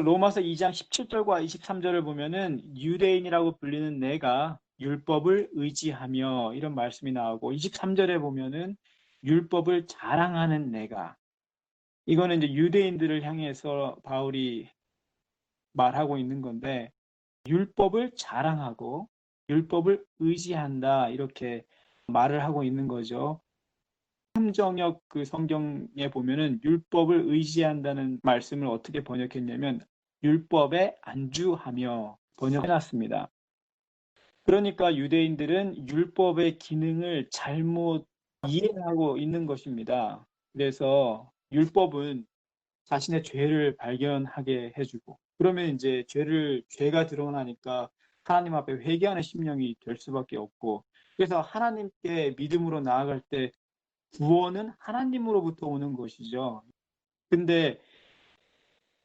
로마서 2장 17절과 23절을 보면은 유대인이라고 불리는 내가 율법을 의지하며 이런 말씀이 나오고 23절에 보면은 율법을 자랑하는 내가 이거는 이제 유대인들을 향해서 바울이 말하고 있는 건데 율법을 자랑하고 율법을 의지한다 이렇게 말을 하고 있는 거죠. 함정역 그 성경에 보면은 율법을 의지한다는 말씀을 어떻게 번역했냐면 율법에 안주하며 번역해놨습니다. 그러니까 유대인들은 율법의 기능을 잘못 이해하고 있는 것입니다. 그래서 율법은 자신의 죄를 발견하게 해주고 그러면 이제 죄를 죄가 드러나니까 하나님 앞에 회개하는 심령이 될 수밖에 없고 그래서 하나님께 믿음으로 나아갈 때 구원은 하나님으로부터 오는 것이죠. 근데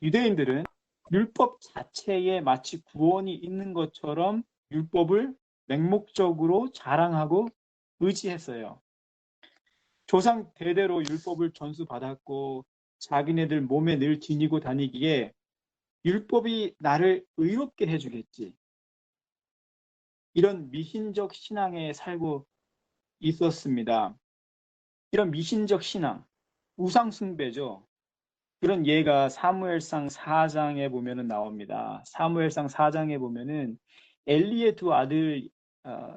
유대인들은 율법 자체에 마치 구원이 있는 것처럼 율법을 맹목적으로 자랑하고 의지했어요. 조상 대대로 율법을 전수받았고 자기네들 몸에 늘 지니고 다니기에 율법이 나를 의롭게 해주겠지. 이런 미신적 신앙에 살고 있었습니다. 이런 미신적 신앙, 우상숭배죠. 그런 예가 사무엘상 4장에 보면은 나옵니다. 사무엘상 4장에 보면은 엘리의 두 아들의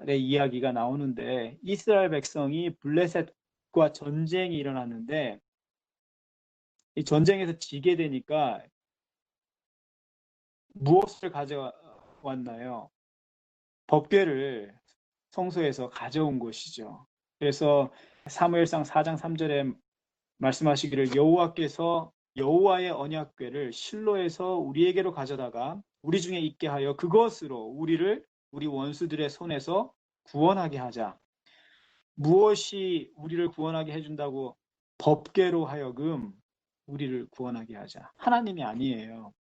이야기가 나오는데 이스라엘 백성이 블레셋과 전쟁이 일어났는데 이 전쟁에서 지게 되니까 무엇을 가져왔나요? 법궤를 성소에서 가져온 것이죠. 그래서 사무엘상 4장 3절에 말씀하시기를 여호와께서 여호와의 언약궤를 실로에서 우리에게로 가져다가 우리 중에 있게 하여 그것으로 우리를 우리 원수들의 손에서 구원하게 하자. 무엇이 우리를 구원하게 해준다고 법궤로 하여금 우리를 구원하게 하자. 하나님이 아니에요.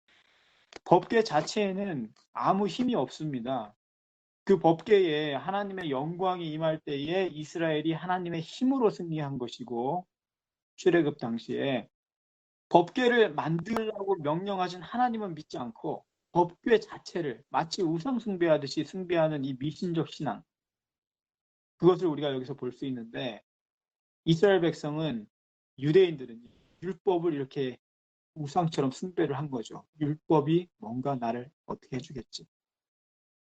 법궤 자체에는 아무 힘이 없습니다. 그 법궤에 하나님의 영광이 임할 때에 이스라엘이 하나님의 힘으로 승리한 것이고 출애굽 당시에 법궤를 만들라고 명령하신 하나님은 믿지 않고 법궤 자체를 마치 우상 숭배하듯이 숭배하는 이 미신적 신앙 그것을 우리가 여기서 볼 수 있는데 이스라엘 백성은 유대인들은 율법을 이렇게 우상처럼 숭배를 한 거죠. 율법이 뭔가 나를 어떻게 해주겠지.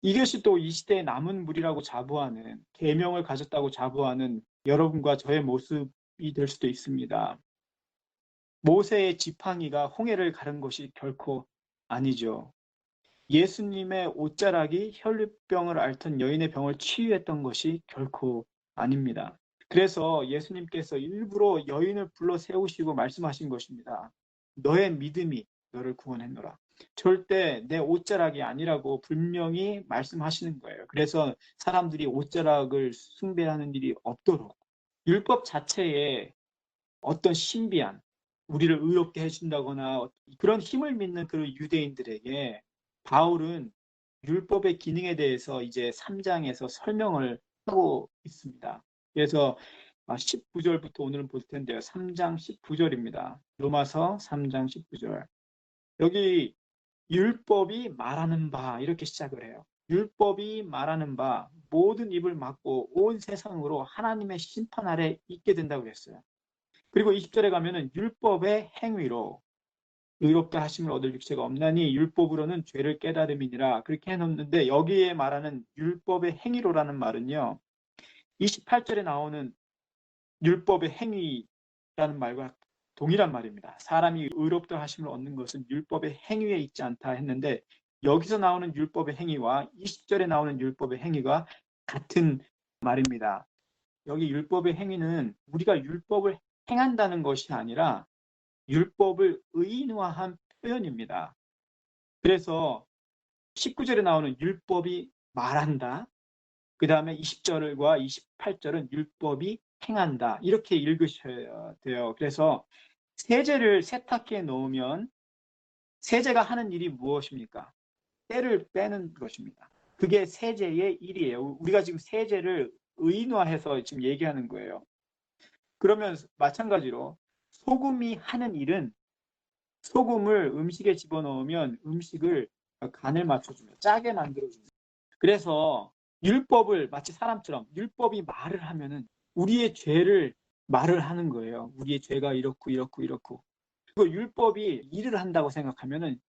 이것이 또 이 시대의 남은 무리라고 자부하는 계명을 가졌다고 자부하는 여러분과 저의 모습이 될 수도 있습니다. 모세의 지팡이가 홍해를 가른 것이 결코 아니죠. 예수님의 옷자락이 혈류병을 앓던 여인의 병을 치유했던 것이 결코 아닙니다. 그래서 예수님께서 일부러 여인을 불러 세우시고 말씀하신 것입니다. 너의 믿음이 너를 구원했노라. 절대 내 옷자락이 아니라고 분명히 말씀하시는 거예요. 그래서 사람들이 옷자락을 숭배하는 일이 없도록 율법 자체에 어떤 신비한 우리를 의롭게 해준다거나 그런 힘을 믿는 그 유대인들에게 바울은 율법의 기능에 대해서 이제 3장에서 설명을 하고 있습니다. 그래서 19절부터 오늘은 볼 텐데요. 3장 19절입니다. 로마서 3장 19절. 여기 율법이 말하는 바 이렇게 시작을 해요. 율법이 말하는 바 모든 입을 막고 온 세상으로 하나님의 심판 아래 있게 된다고 그랬어요. 그리고 20절에 가면은 율법의 행위로 의롭게 하심을 얻을 육체가 없나니 율법으로는 죄를 깨달음이니라 그렇게 해놓는데 여기에 말하는 율법의 행위로라는 말은요 28절에 나오는 율법의 행위라는 말과 동일한 말입니다. 사람이 의롭다 하심을 얻는 것은 율법의 행위에 있지 않다 했는데 여기서 나오는 율법의 행위와 20절에 나오는 율법의 행위가 같은 말입니다. 여기 율법의 행위는 우리가 율법을 행한다는 것이 아니라 율법을 의인화한 표현입니다. 그래서 19절에 나오는 율법이 말한다. 그 다음에 20절과 28절은 율법이 행한다. 이렇게 읽으셔야 돼요. 그래서 세제를 세탁기에 넣으면 세제가 하는 일이 무엇입니까? 때를 빼는 것입니다. 그게 세제의 일이에요. 우리가 지금 세제를 의인화해서 지금 얘기하는 거예요. 그러면 마찬가지로 소금이 하는 일은 소금을 음식에 집어넣으면 음식을 간을 맞춰주면 짜게 만들어줍니다. 그래서 율법을 마치 사람처럼 율법이 말을 하면은 우리의 죄를 말을 하는 거예요. 우리의 죄가 이렇고 이렇고 이렇고. 그리고 율법이 일을 한다고 생각하면은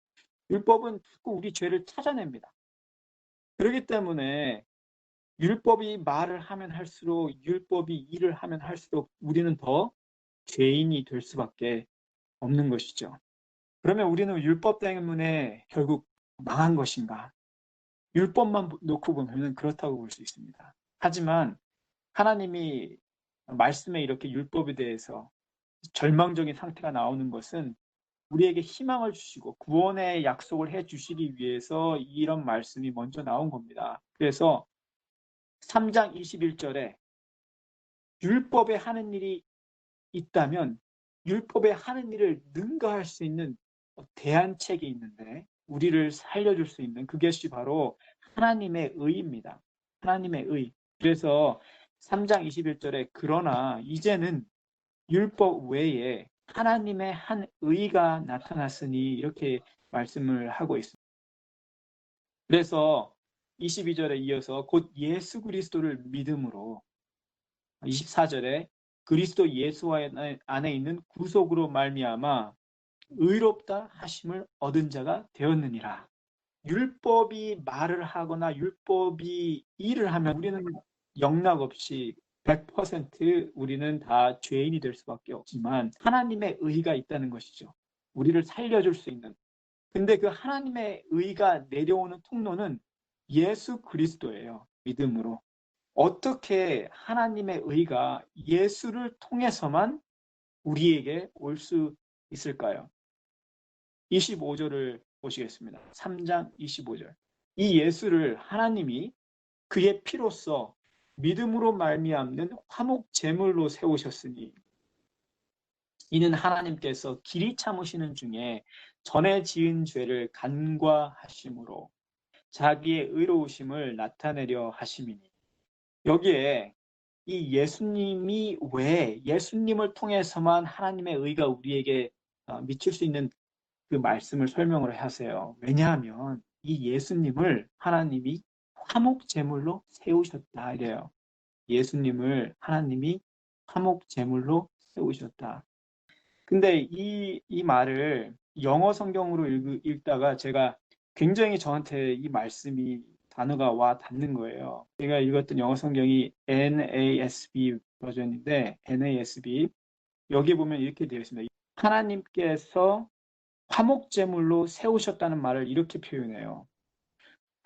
율법은 자꾸 우리 죄를 찾아냅니다. 그렇기 때문에 율법이 말을 하면 할수록 율법이 일을 하면 할수록 우리는 더 죄인이 될 수밖에 없는 것이죠. 그러면 우리는 율법 때문에 결국 망한 것인가? 율법만 놓고 보면 그렇다고 볼 수 있습니다. 하지만 하나님이 말씀에 이렇게 율법에 대해서 절망적인 상태가 나오는 것은 우리에게 희망을 주시고 구원의 약속을 해 주시기 위해서 이런 말씀이 먼저 나온 겁니다. 그래서 3장 21절에 율법에 하는 일이 있다면 율법에 하는 일을 능가할 수 있는 대안책이 있는데 우리를 살려줄 수 있는 그것이 바로 하나님의 의입니다. 하나님의 의. 그래서 3장 21절에 그러나 이제는 율법 외에 하나님의 한 의가 나타났으니 이렇게 말씀을 하고 있습니다. 그래서 22절에 이어서 곧 예수 그리스도를 믿음으로 24절에 그리스도 예수 안에 있는 구속으로 말미암아 의롭다 하심을 얻은 자가 되었느니라. 율법이 말을 하거나 율법이 일을 하면 우리는 영락 없이 100% 우리는 다 죄인이 될 수밖에 없지만 하나님의 의가 있다는 것이죠. 우리를 살려줄 수 있는. 근데 그 하나님의 의가 내려오는 통로는 예수 그리스도예요. 믿음으로. 어떻게 하나님의 의가 예수를 통해서만 우리에게 올 수 있을까요? 25절을 보시겠습니다. 3장 25절. 이 예수를 하나님이 그의 피로써 믿음으로 말미암는 화목 제물로 세우셨으니 이는 하나님께서 길이 참으시는 중에 전에 지은 죄를 간과하심으로 자기의 의로우심을 나타내려 하심이니 여기에 이 예수님이 왜 예수님을 통해서만 하나님의 의가 우리에게 어, 미칠 수 있는 그 말씀을 설명을 하세요. 왜냐하면 이 예수님을 하나님이 화목 제물로 세우셨다 이래요. 예수님을 하나님이 화목 제물로 세우셨다. 근데 이, 이 말을 영어 성경으로 읽, 읽다가 제가 굉장히 저한테 이 말씀이 단어가 와 닿는 거예요. 제가 읽었던 영어 성경이 NASB 버전인데 NASB 여기 보면 이렇게 되어 있습니다. 하나님께서 화목제물로 세우셨다는 말을 이렇게 표현해요.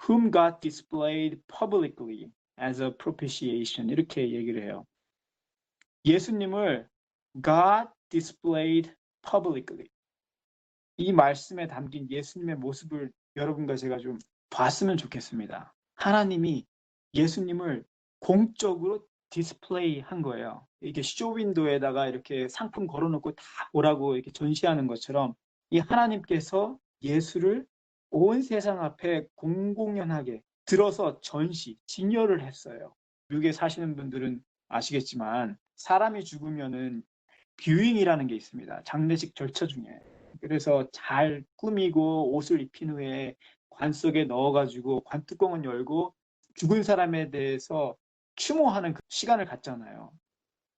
Whom God displayed publicly as a propitiation 이렇게 얘기를 해요. 예수님을 God displayed publicly 이 말씀에 담긴 예수님의 모습을 여러분과 제가 좀 봤으면 좋겠습니다. 하나님이 예수님을 공적으로 디스플레이 한 거예요. 이게 쇼윈도에다가 이렇게 상품 걸어놓고 다 보라고 이렇게 전시하는 것처럼 이 하나님께서 예수를 온 세상 앞에 공공연하게 들어서 전시, 진열을 했어요. 미국에 사시는 분들은 아시겠지만 사람이 죽으면은 뷰잉이라는 게 있습니다. 장례식 절차 중에. 그래서 잘 꾸미고 옷을 입힌 후에 관 속에 넣어가지고 관 뚜껑을 열고 죽은 사람에 대해서 추모하는 그 시간을 갖잖아요.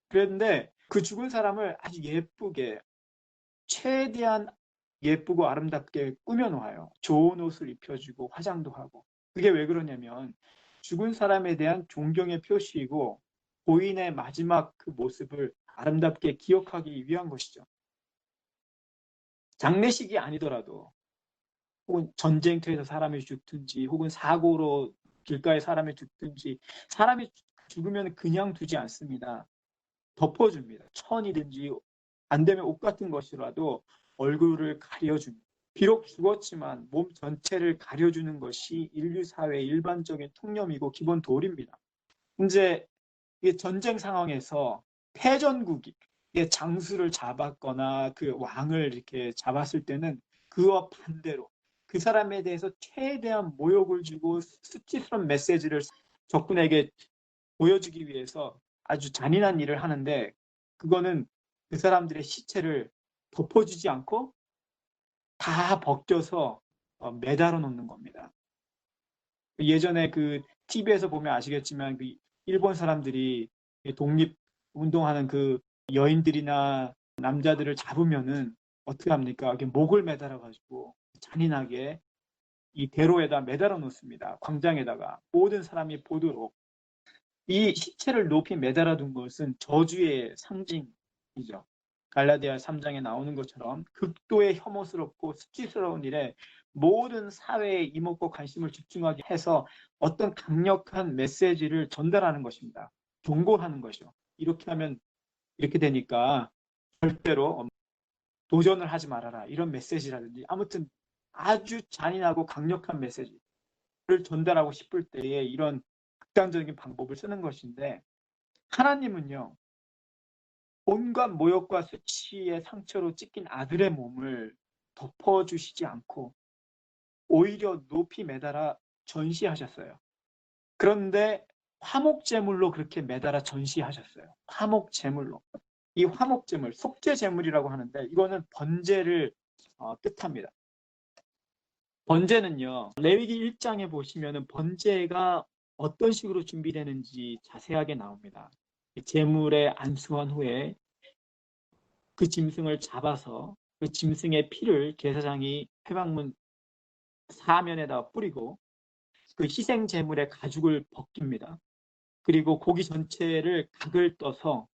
그런데 그 죽은 사람을 아주 예쁘게 최대한 예쁘고 아름답게 꾸며놓아요. 좋은 옷을 입혀주고 화장도 하고. 그게 왜 그러냐면 죽은 사람에 대한 존경의 표시이고 고인의 마지막 그 모습을 아름답게 기억하기 위한 것이죠. 장례식이 아니더라도 혹은 전쟁터에서 사람이 죽든지 혹은 사고로 길가에 사람이 죽든지 사람이 죽으면 그냥 두지 않습니다. 덮어줍니다. 천이든지 안 되면 옷 같은 것이라도 얼굴을 가려줍니다. 비록 죽었지만 몸 전체를 가려주는 것이 인류 사회의 일반적인 통념이고 기본 도리입니다. 이제 전쟁 상황에서 패전국이 장수를 잡았거나 그 왕을 이렇게 잡았을 때는 그와 반대로 그 사람에 대해서 최대한 모욕을 주고 수치스러운 메시지를 적군에게 보여주기 위해서 아주 잔인한 일을 하는데 그거는 그 사람들의 시체를 덮어주지 않고 다 벗겨서 어, 매달아 놓는 겁니다. 예전에 그 TV에서 보면 아시겠지만 그 일본 사람들이 독립 운동하는 그 여인들이나 남자들을 잡으면은 어떻게 합니까? 이렇게 목을 매달아 가지고 잔인하게 이 대로에다 매달아 놓습니다. 광장에다가 모든 사람이 보도록 이 시체를 높이 매달아 둔 것은 저주의 상징이죠. 갈라디아 3장에 나오는 것처럼 극도의 혐오스럽고 수치스러운 일에 모든 사회의 이목과 관심을 집중하게 해서 어떤 강력한 메시지를 전달하는 것입니다. 경고하는 것이죠. 이렇게 하면 이렇게 되니까 절대로 도전을 하지 말아라 이런 메시지라든지 아무튼 아주 잔인하고 강력한 메시지를 전달하고 싶을 때에 이런 극단적인 방법을 쓰는 것인데 하나님은요 온갖 모욕과 수치의 상처로 찢긴 아들의 몸을 덮어주시지 않고 오히려 높이 매달아 전시하셨어요. 그런데 화목제물로 그렇게 매달아 전시하셨어요. 화목제물로. 이 화목제물, 속죄제물이라고 하는데 이거는 번제를 어, 뜻합니다. 번제는요. 레위기 1장에 보시면은 번제가 어떤 식으로 준비되는지 자세하게 나옵니다. 제물에 안수한 후에 그 짐승을 잡아서 그 짐승의 피를 제사장이 회방문 사면에다 뿌리고 그 희생 제물의 가죽을 벗깁니다. 그리고 고기 전체를 각을 떠서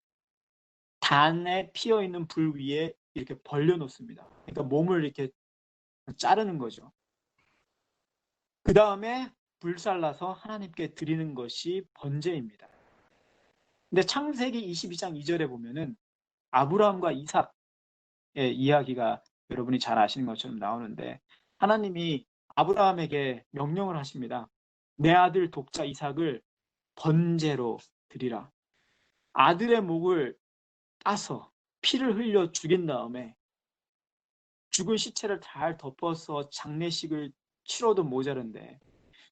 단에 피어 있는 불 위에 이렇게 벌려 놓습니다. 그러니까 몸을 이렇게 자르는 거죠. 그 다음에 불살라서 하나님께 드리는 것이 번제입니다. 근데 창세기 22장 2절에 보면은 아브라함과 이삭의 이야기가 여러분이 잘 아시는 것처럼 나오는데 하나님이 아브라함에게 명령을 하십니다. 내 아들 독자 이삭을 번제로 드리라. 아들의 목을 따서 피를 흘려 죽인 다음에 죽은 시체를 잘 덮어서 장례식을 치러도 모자른데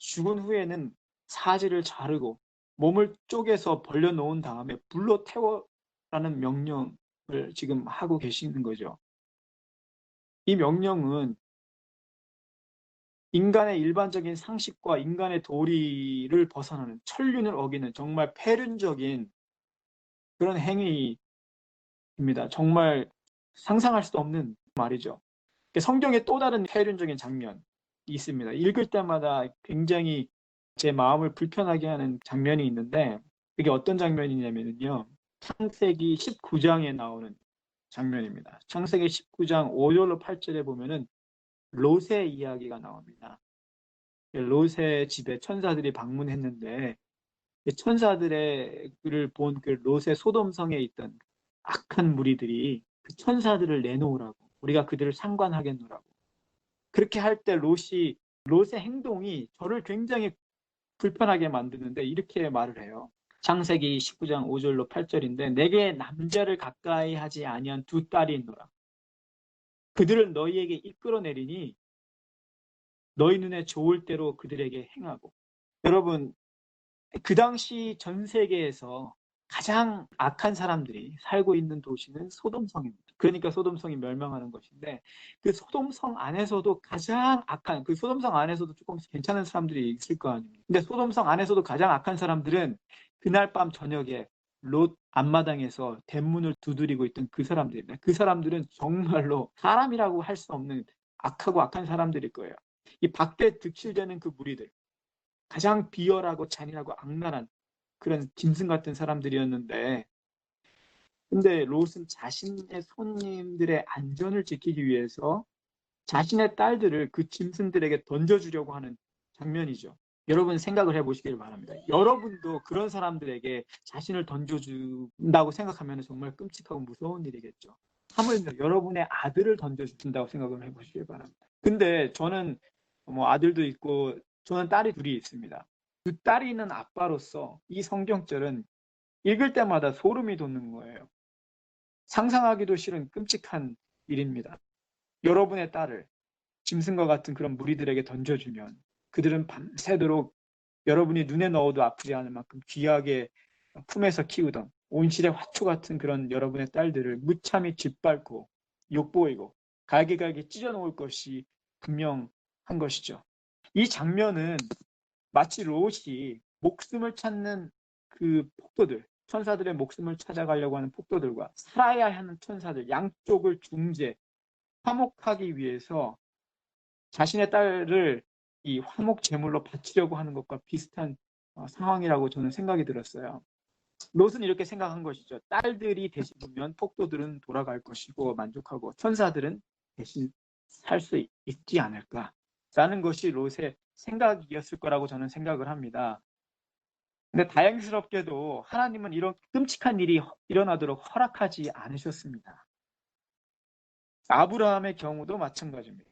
죽은 후에는 사지를 자르고 몸을 쪼개서 벌려놓은 다음에 불로 태워라는 명령을 지금 하고 계시는 거죠. 이 명령은 인간의 일반적인 상식과 인간의 도리를 벗어나는 천륜을 어기는 정말 폐륜적인 그런 행위입니다. 정말 상상할 수 없는 말이죠. 성경에 또 다른 폐륜적인 장면이 있습니다. 읽을 때마다 굉장히 제 마음을 불편하게 하는 장면이 있는데 그게 어떤 장면이냐면요. 창세기 19장에 나오는 장면입니다. 창세기 19장 5절로 8절에 보면은 롯의 이야기가 나옵니다. 롯의 집에 천사들이 방문했는데 천사들을 본그 롯의 소돔성에 있던 악한 무리들이 그 천사들을 내놓으라고 우리가 그들을 상관하겠노라고 그렇게 할 때 롯이 롯의 행동이 저를 굉장히 불편하게 만드는데 이렇게 말을 해요. 창세기 19장 5절로 8절인데 내게 남자를 가까이 하지 아니한 두 딸이 있노라. 그들을 너희에게 이끌어내리니 너희 눈에 좋을 대로 그들에게 행하고 여러분 그 당시 전 세계에서 가장 악한 사람들이 살고 있는 도시는 소돔성입니다. 그러니까 소돔성이 멸망하는 것인데 그 소돔성 안에서도 가장 악한 그 소돔성 안에서도 조금 괜찮은 사람들이 있을 거 아닙니까? 근데 소돔성 안에서도 가장 악한 사람들은 그날 밤 저녁에 롯 앞마당에서 대문을 두드리고 있던 그 사람들입니다. 그 사람들은 정말로 사람이라고 할 수 없는 악하고 악한 사람들일 거예요. 이 밖에 득실되는 그 무리들 가장 비열하고 잔인하고 악랄한 그런 짐승 같은 사람들이었는데 근데 롯은 자신의 손님들의 안전을 지키기 위해서 자신의 딸들을 그 짐승들에게 던져주려고 하는 장면이죠. 여러분 생각을 해보시길 바랍니다. 여러분도 그런 사람들에게 자신을 던져준다고 생각하면 정말 끔찍하고 무서운 일이겠죠. 하물며 여러분의 아들을 던져준다고 생각을 해보시길 바랍니다. 근데 저는 뭐 아들도 있고 저는 딸이 둘이 있습니다. 두 딸이 있는 아빠로서 이 성경절은 읽을 때마다 소름이 돋는 거예요. 상상하기도 싫은 끔찍한 일입니다. 여러분의 딸을 짐승과 같은 그런 무리들에게 던져주면 그들은 밤새도록 여러분이 눈에 넣어도 아프지 않을 만큼 귀하게 품에서 키우던 온실의 화초 같은 그런 여러분의 딸들을 무참히 짓밟고 욕보이고 갈기갈기 찢어 놓을 것이 분명한 것이죠. 이 장면은 마치 롯이 목숨을 찾는 그 폭도들, 천사들의 목숨을 찾아가려고 하는 폭도들과 살아야 하는 천사들 양쪽을 중재, 화목하기 위해서 자신의 딸을 이 화목 제물로 바치려고 하는 것과 비슷한 어, 상황이라고 저는 생각이 들었어요. 롯은 이렇게 생각한 것이죠. 딸들이 대신 보면 폭도들은 돌아갈 것이고 만족하고 천사들은 대신 살 수 있지 않을까라는 것이 롯의 생각이었을 거라고 저는 생각을 합니다. 근데 다행스럽게도 하나님은 이런 끔찍한 일이 일어나도록 허락하지 않으셨습니다. 아브라함의 경우도 마찬가지입니다.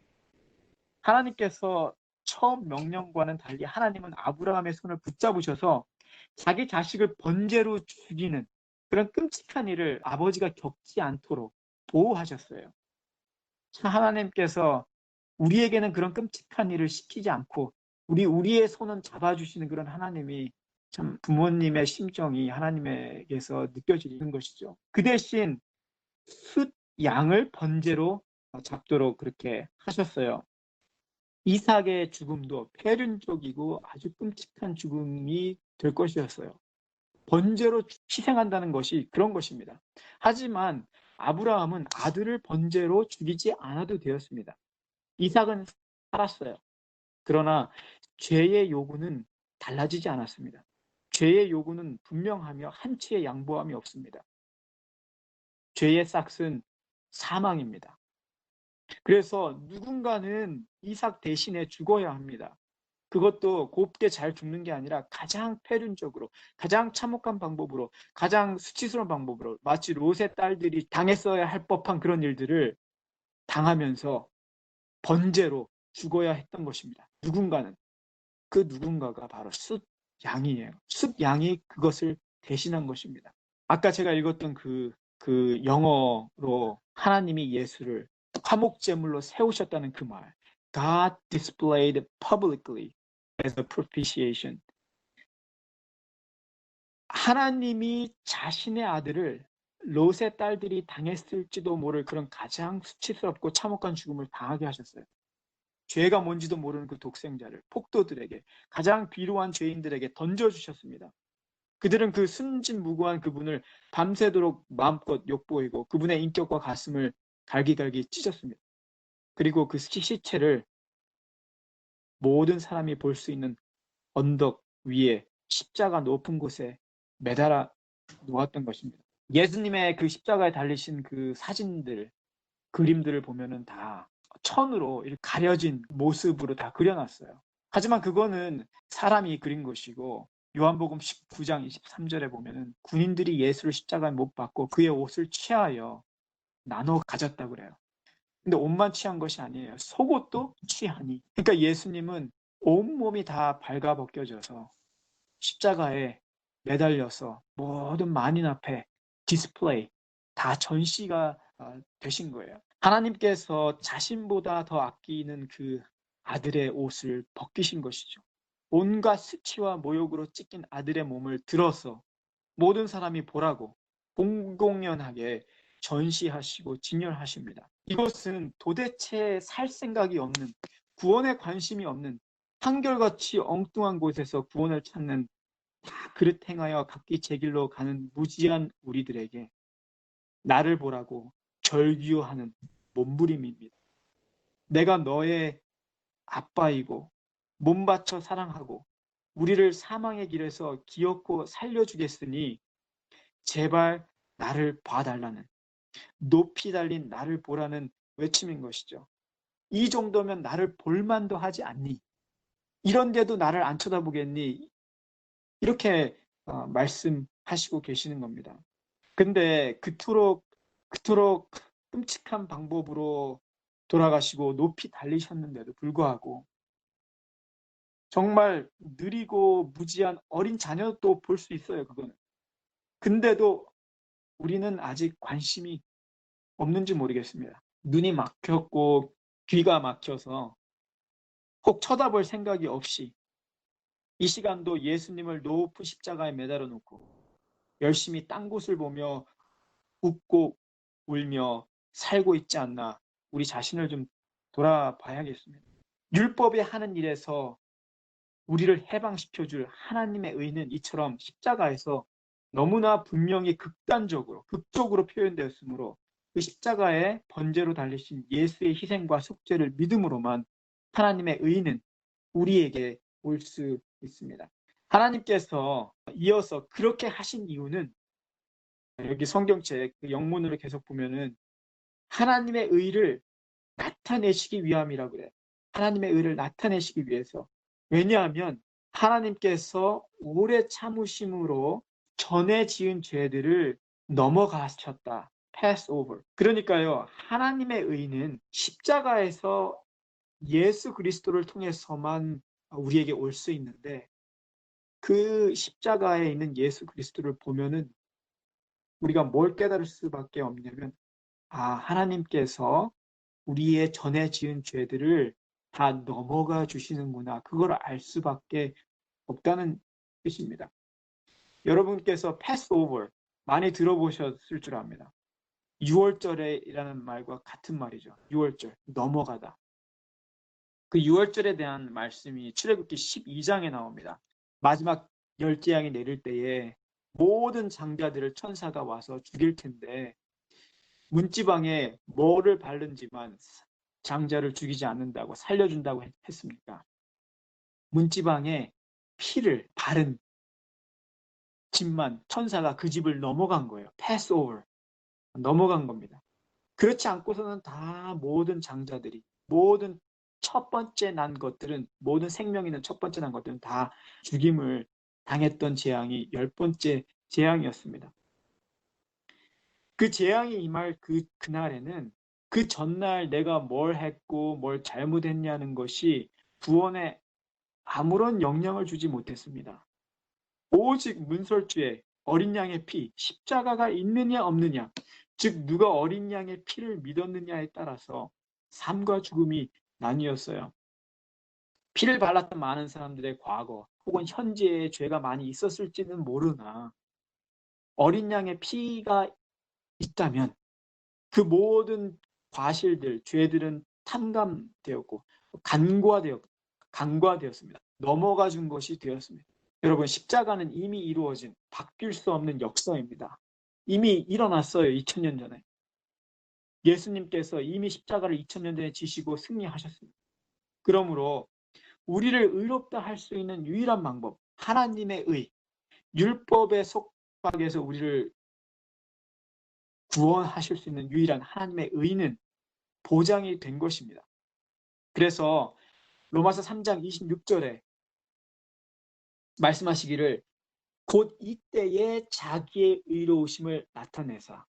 하나님께서 처음 명령과는 달리 하나님은 아브라함의 손을 붙잡으셔서 자기 자식을 번제로 죽이는 그런 끔찍한 일을 아버지가 겪지 않도록 보호하셨어요. 하나님께서 우리에게는 그런 끔찍한 일을 시키지 않고 우리 우리의 손은 잡아주시는 그런 하나님이 참 부모님의 심정이 하나님에게서 느껴지는 것이죠. 그 대신 숫 양을 번제로 잡도록 그렇게 하셨어요. 이삭의 죽음도 폐륜적이고 아주 끔찍한 죽음이 될 것이었어요. 번제로 희생한다는 것이 그런 것입니다. 하지만 아브라함은 아들을 번제로 죽이지 않아도 되었습니다. 이삭은 살았어요. 그러나 죄의 요구는 달라지지 않았습니다. 죄의 요구는 분명하며 한치의 양보함이 없습니다. 죄의 싹은 사망입니다. 그래서 누군가는 이삭 대신에 죽어야 합니다. 그것도 곱게 잘 죽는 게 아니라 가장 폐륜적으로, 가장 참혹한 방법으로, 가장 수치스러운 방법으로 마치 롯의 딸들이 당했어야 할 법한 그런 일들을 당하면서 번제로 죽어야 했던 것입니다. 누군가는 그 누군가가 바로 숫 양이에요. 숫 양이 그것을 대신한 것입니다. 아까 제가 읽었던 그, 그 영어로 하나님이 예수를 화목제물로 세우셨다는 그 말. God displayed publicly as a propitiation. 하나님이 자신의 아들을 롯의 딸들이 당했을지도 모를 그런 가장 수치스럽고 참혹한 죽음을 당하게 하셨어요. 죄가 뭔지도 모르는 그 독생자를 폭도들에게 가장 비루한 죄인들에게 던져주셨습니다. 그들은 그 순진무구한 그분을 밤새도록 마음껏 욕보이고 그분의 인격과 가슴을 갈기갈기 찢었습니다. 그리고 그 시체를 모든 사람이 볼 수 있는 언덕 위에 십자가 높은 곳에 매달아 놓았던 것입니다. 예수님의 그 십자가에 달리신 그 사진들, 그림들을 보면은 다 천으로 가려진 모습으로 다 그려놨어요. 하지만 그거는 사람이 그린 것이고 요한복음 19장 23절에 보면은 군인들이 예수를 십자가에 못 박고 그의 옷을 취하여 나눠 가졌다 그래요. 근데 옷만 취한 것이 아니에요. 속옷도 취하니. 그러니까 예수님은 온몸이 다 발가벗겨져서 십자가에 매달려서 모든 만인 앞에 디스플레이 다 전시가 어, 되신 거예요. 하나님께서 자신보다 더 아끼는 그 아들의 옷을 벗기신 것이죠. 온갖 수치와 모욕으로 찢긴 아들의 몸을 들어서 모든 사람이 보라고 공공연하게 전시하시고 진열하십니다. 이것은 도대체 살 생각이 없는 구원에 관심이 없는 한결같이 엉뚱한 곳에서 구원을 찾는 다 그릇 행하여 각기 제 길로 가는 무지한 우리들에게 나를 보라고 절규하는 몸부림입니다. 내가 너의 아빠이고 몸 바쳐 사랑하고 우리를 사망의 길에서 기었고 살려주겠으니 제발 나를 봐달라는 높이 달린 나를 보라는 외침인 것이죠. 이 정도면 나를 볼만도 하지 않니? 이런데도 나를 안 쳐다보겠니? 이렇게 어, 말씀하시고 계시는 겁니다. 근데 그토록 그토록 끔찍한 방법으로 돌아가시고 높이 달리셨는데도 불구하고 정말 느리고 무지한 어린 자녀도 볼 수 있어요. 그거는. 근데도 우리는 아직 관심이 없는지 모르겠습니다. 눈이 막혔고 귀가 막혀서 혹 쳐다볼 생각이 없이 이 시간도 예수님을 높은 십자가에 매달아 놓고 열심히 딴 곳을 보며 웃고 울며 살고 있지 않나 우리 자신을 좀 돌아봐야겠습니다. 율법이 하는 일에서 우리를 해방시켜줄 하나님의 의는 이처럼 십자가에서 너무나 분명히 극단적으로, 극적으로 표현되었으므로 그 십자가의 번제로 달리신 예수의 희생과 속죄를 믿음으로만 하나님의 의는 우리에게 올 수 있습니다. 하나님께서 이어서 그렇게 하신 이유는 여기 성경책 그 영문으로 계속 보면은 하나님의 의를 나타내시기 위함이라고 그래요. 하나님의 의를 나타내시기 위해서. 왜냐하면 하나님께서 오래 참으심으로 전에 지은 죄들을 넘어가셨다. pass over. 그러니까요. 하나님의 의는 십자가에서 예수 그리스도를 통해서만 우리에게 올 수 있는데 그 십자가에 있는 예수 그리스도를 보면은 우리가 뭘 깨달을 수밖에 없냐면 아 하나님께서 우리의 전에 지은 죄들을 다 넘어가 주시는구나 그걸 알 수밖에 없다는 뜻입니다. 여러분께서 패스오버 많이 들어보셨을 줄 압니다. 6월절에라는 말과 같은 말이죠. 6월절 넘어가다. 그 6월절에 대한 말씀이 출애굽기 12장에 나옵니다. 마지막 열 재앙이 내릴 때에 모든 장자들을 천사가 와서 죽일 텐데 문지방에 뭐를 바른지만 장자를 죽이지 않는다고 살려준다고 했, 습니까 문지방에 피를 바른 집만 천사가 그 집을 넘어간 거예요. pass over. 넘어간 겁니다. 그렇지 않고서는 다 모든 장자들이 모든 첫 번째 난 것들은 모든 생명 있는 첫 번째 난 것들은 다 죽임을 당했던 재앙이 열 번째 재앙이었습니다. 그 재앙이 임할 그 그날에는 그 전날 내가 뭘 했고 뭘 잘못했냐는 것이 구원에 아무런 영향을 주지 못했습니다. 오직 문설주에 어린 양의 피, 십자가가 있느냐 없느냐, 즉 누가 어린 양의 피를 믿었느냐에 따라서 삶과 죽음이 나뉘었어요. 피를 발랐던 많은 사람들의 과거 혹은 현재의 죄가 많이 있었을지는 모르나 어린 양의 피가 있다면 그 모든 과실들, 죄들은 탕감되었고 간과되었, 간과되었습니다. 넘어가 준 것이 되었습니다. 여러분 십자가는 이미 이루어진 바뀔 수 없는 역사입니다. 이미 일어났어요. 2000년 전에. 예수님께서 이미 십자가를 2000년 전에 지시고 승리하셨습니다. 그러므로 우리를 의롭다 할 수 있는 유일한 방법, 하나님의 의, 율법의 속박에서 우리를 구원하실 수 있는 유일한 하나님의 의는 보장이 된 것입니다. 그래서 로마서 3장 26절에 말씀하시기를 곧 이때에 자기의 의로우심을 나타내사.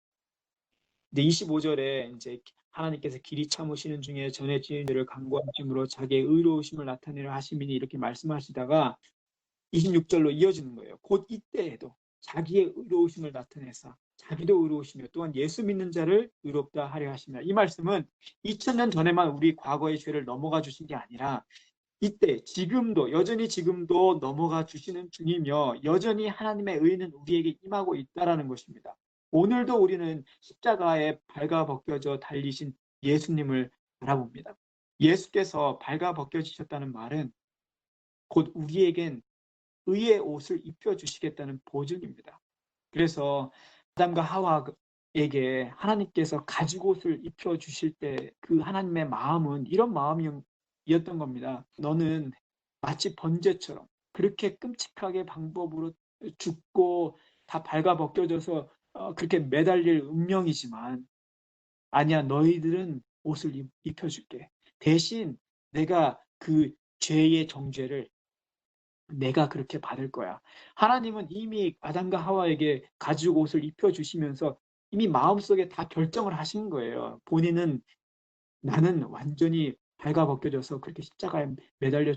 근데 25절에 이제 하나님께서 길이 참으시는 중에 지은 죄를 간구하심으로 자기의 의로우심을 나타내려 하심이니 이렇게 말씀하시다가 26절로 이어지는 거예요. 곧 이때에도 자기의 의로우심을 나타내사 자기도 의로우시며 또한 예수 믿는 자를 의롭다 하려 하시며 이 말씀은 2000년 전에만 우리 과거의 죄를 넘어가 주신 게 아니라 이때 지금도 여전히 지금도 넘어가 주시는 중이며 여전히 하나님의 의는 우리에게 임하고 있다라는 것입니다. 오늘도 우리는 십자가에 발가 벗겨져 달리신 예수님을 바라봅니다. 예수께서 발가 벗겨지셨다는 말은 곧 우리에겐 의의 옷을 입혀 주시겠다는 보증입니다. 그래서 아담과 하와에게 하나님께서 가죽 옷을 입혀 주실 때 그 하나님의 마음은 이런 마음이었던 겁니다. 너는 마치 번제처럼 그렇게 끔찍하게 방법으로 죽고 다 발가 벗겨져서 어, 그렇게 매달릴 운명이지만 아니야 너희들은 옷을 입혀줄게. 대신 내가 그 죄의 정죄를 내가 그렇게 받을 거야. 하나님은 이미 아담과 하와에게 가죽 옷을 입혀주시면서 이미 마음속에 다 결정을 하신 거예요. 본인은 나는 완전히 발가벗겨져서 그렇게 십자가에 매달려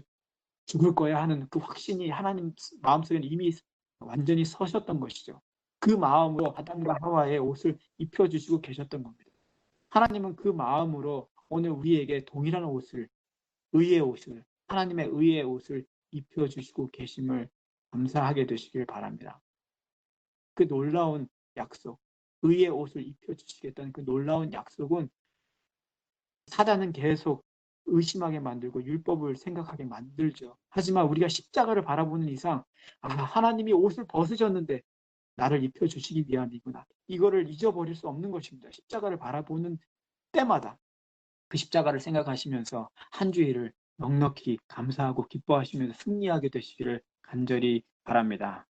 죽을 거야 하는 그 확신이 하나님 마음속에 이미 완전히 서셨던 것이죠. 그 마음으로 아담과 하와의 옷을 입혀주시고 계셨던 겁니다. 하나님은 그 마음으로 오늘 우리에게 동일한 옷을, 의의 옷을, 하나님의 의의 옷을 입혀주시고 계심을 감사하게 되시길 바랍니다. 그 놀라운 약속, 의의 옷을 입혀주시겠다는 그 놀라운 약속은 사단은 계속 의심하게 만들고 율법을 생각하게 만들죠. 하지만 우리가 십자가를 바라보는 이상 아, 하나님이 옷을 벗으셨는데 나를 입혀주시기 위함이구나. 이거를 잊어버릴 수 없는 것입니다. 십자가를 바라보는 때마다 그 십자가를 생각하시면서 한 주일을 넉넉히 감사하고 기뻐하시면서 승리하게 되시기를 간절히 바랍니다.